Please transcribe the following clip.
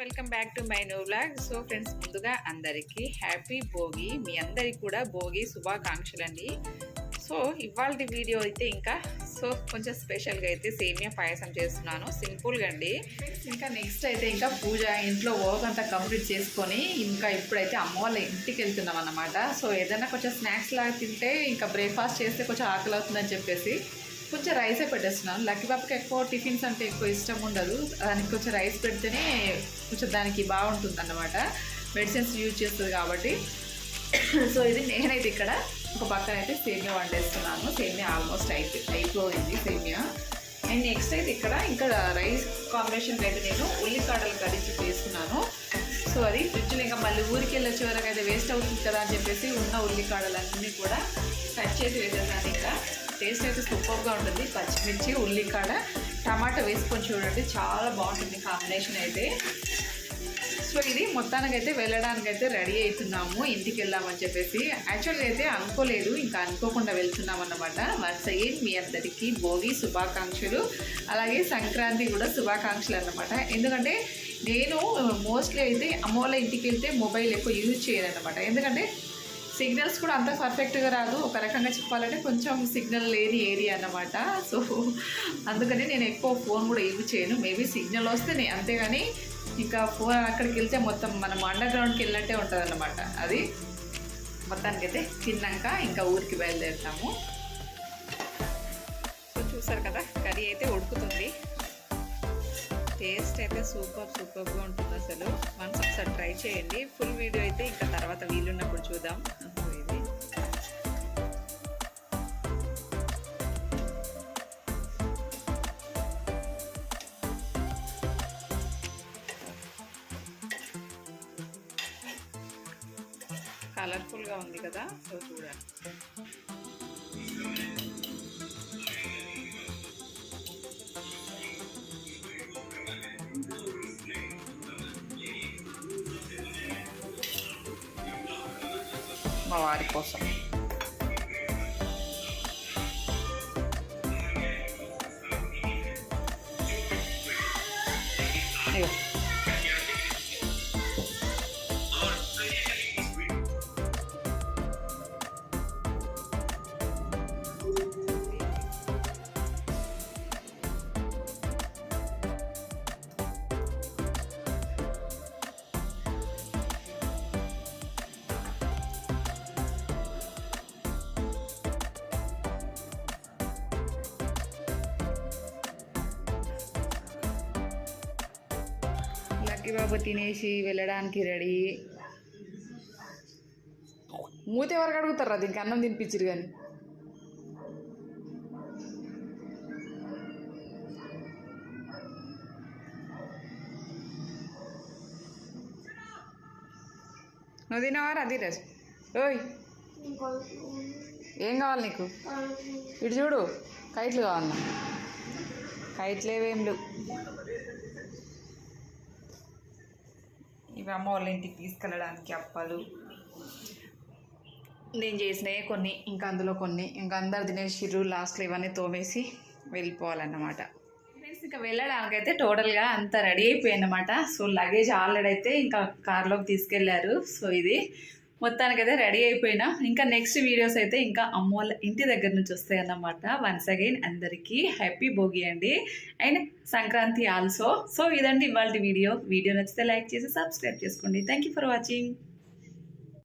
Welcome back to my new blog so friends ముందుగా అందరికీ happy Bhogi. మీ అందరికి కూడా భోగి శుభాకాంక్షలు అండి సో ఇవాళ వీడియో అయితే ఇంకా సో కొంచెం స్పెషల్గా అయితే సేమియా పాయసం చేస్తున్నాను. సింపుల్గా అండి. ఇంకా నెక్స్ట్ అయితే ఇంకా పూజ ఇంట్లో వర్క్ అంతా కంప్లీట్ చేసుకొని ఇంకా ఇప్పుడైతే అమ్మ వాళ్ళ ఇంటికి వెళ్తున్నాం అన్నమాట సో ఏదైనా కొంచెం స్నాక్స్ లాగా తింటే ఇంకా బ్రేక్ఫాస్ట్ చేస్తే కొంచెం ఆకలి అవుతుందని చెప్పేసి కొంచెం రైసే పెట్టేస్తున్నాను. లక్కీ పాపకి ఎక్కువ టిఫిన్స్ అంటే ఎక్కువ ఇష్టం ఉండదు. దానికి కొంచెం రైస్ పెడితేనే కొంచెం దానికి బాగుంటుంది అన్నమాట మెడిసిన్స్ యూజ్ చేస్తుంది కాబట్టి. సో ఇది నేనైతే ఇక్కడ ఒక పక్కన అయితే సేమియా వండేస్తున్నాను. సేమియా ఆల్మోస్ట్ అయిపోయి అయిపోయింది సేమియా. అండ్ నెక్స్ట్ అయితే ఇక్కడ ఇంకా రైస్ కాంబినేషన్ అయితే నేను ఉల్లికాడలు కడిచి వేసుకున్నాను. సో అది ఫ్రిడ్జ్లో ఇంకా మళ్ళీ ఊరికి వెళ్ళొచ్చే వరకు అయితే వేస్ట్ అవుతుంది కదా అని చెప్పేసి ఉన్న ఉల్లికాడలన్నీ కూడా కట్ చేసి వేసేసాను ఇంకా టేస్ట్ అయితే సూపర్గా ఉంటుంది. పచ్చిమిర్చి ఉల్లికాడ టమాటా వేసుకొని చూడండి చాలా బాగుంటుంది కాంబినేషన్ అయితే. సో ఇది మొత్తానికైతే వెళ్ళడానికి అయితే రెడీ అవుతున్నాము. ఇంటికి వెళ్దామని చెప్పేసి. యాక్చువల్గా అయితే అనుకోలేదు ఇంకా అనుకోకుండా వెళ్తున్నాం అన్నమాట. వన్స్ అగైన్ మీ అందరికీ భోగి శుభాకాంక్షలు అలాగే సంక్రాంతి కూడా శుభాకాంక్షలు అన్నమాట. ఎందుకంటే నేను మోస్ట్లీ అయితే అమ్మ వాళ్ళ ఇంటికి వెళ్తే మొబైల్ ఎక్కువ యూజ్ చేయను అనమాట ఎందుకంటే సిగ్నల్స్ కూడా అంత పర్ఫెక్ట్గా రాదు. ఒక రకంగా చెప్పాలంటే కొంచెం సిగ్నల్ లేని ఏరియా అన్నమాట. సో అందుకని నేను ఎక్కువ ఫోన్ కూడా యూజ్ చేయను. మేబీ సిగ్నల్ వస్తేనే అంతేగాని ఇంకా ఫోన్ అక్కడికి వెళ్తే మొత్తం మనం అండర్ గ్రౌండ్కి వెళ్ళినట్టే ఉంటుంది అన్నమాట అది మొత్తానికైతే తిన్నాక ఇంకా ఊరికి బయలుదేరుతాము. సో చూసారు కదా కర్రీ అయితే ఉడుకుతుంది. టేస్ట్ అయితే సూపర్ సూపర్గా ఉంటుంది అసలు. వన్స్ ఒకసారి ట్రై చేయండి. ఫుల్ వీడియో అయితే ఇంకా తర్వాత వీలున్నప్పుడు చూద్దాం. ఇది కలర్ఫుల్గా ఉంది కదా. సో చూడండి. మా వారి కోసం. అయ్యో. లక్కీ బాబు తినేసి వెళ్ళడానికి రెడీ. మూత ఎవరికి అడుగుతారా దీనికి అన్నం తినిపించరు కానీ నువ్వు తినవారా ధీరజ్ ఓయ్. ఏం కావాలి నీకు? ఇటు చూడు కైట్లు కావాలన్నా. కైట్లేవేం లేవు. ఇవి అమ్మ వాళ్ళ ఇంటికి తీసుకెళ్ళడానికి అప్పాలు. నేను చేసినవి కొన్ని ఇంకా అందులో కొన్ని. ఇంకా అందరు తినేసిర్రు లాస్ట్లో ఇవన్నీ తోమేసి వెళ్ళిపోవాలన్నమాట. ఫ్రెండ్స్ ఇంకా వెళ్ళడానికైతే టోటల్గా అంతా రెడీ అయిపోయిందన్నమాట. సో లగేజ్ ఆల్రెడీ అయితే ఇంకా కార్లోకి తీసుకెళ్ళారు సో ఇది మొత్తానికైతే రెడీ అయిపోయినా. ఇంకా నెక్స్ట్ వీడియోస్ అయితే ఇంకా అమ్మ వాళ్ళ ఇంటి దగ్గర నుంచి వస్తాయి అన్నమాట వన్స్ అగైన్ అందరికీ హ్యాపీ భోగి అండి. అండ్ సంక్రాంతి ఆల్సో సో ఇదండి ఇవాళ వీడియో. వీడియో నచ్చితే లైక్ చేసి సబ్స్క్రైబ్ చేసుకోండి. Thank you for watching